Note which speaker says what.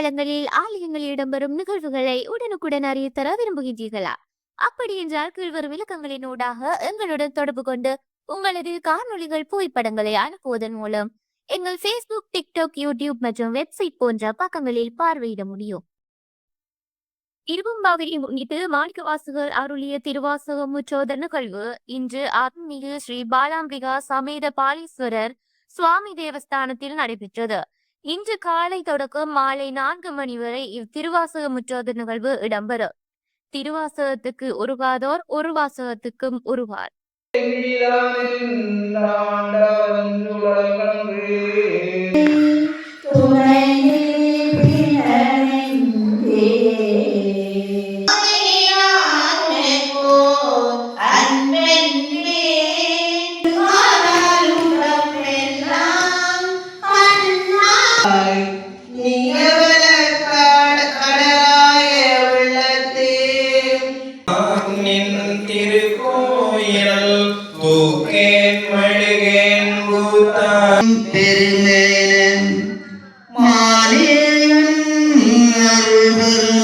Speaker 1: காலங்களில் ஆலயங்களில் இடம்பெறும் நிகழ்வுகளை உடனுக்குடன் அறிய தர விரும்புகின்றீர்களா? அப்படி என்றால் கீழ்வரும் விளக்கங்களின் ஊடாக எங்களுடன் தொடர்பு கொண்டு உங்களது காணொலிகள் புகைப்படங்களை அனுப்புவதன் மூலம் எங்கள் ஃபேஸ்புக் டிக்டாக் யூடியூப் மற்றும் வெப்சைட் போன்ற பக்கங்களில் பார்வையிட முடியும். இருபம்பாவிரி முன்னிட்டு மாணிக்க வாசகர் அருளிய திருவாசக முற்றோத நிகழ்வு இன்று ஆத்மீக ஸ்ரீ பாலாம்பிகா சமேத பாலீஸ்வரர் சுவாமி தேவஸ்தானத்தில் நடைபெற்றது. இன்று காலை தொடக்கம் மாலை நான்கு மணி வரை இவ்திருவாசக முற்றோத நிகழ்வு இடம்பெறும் திருவாசகத்துக்கு உருகாதோர் ஒரு வாசகத்துக்கும் உருவார்
Speaker 2: பெருமேன மாலேயன்
Speaker 3: அருள்பெரும்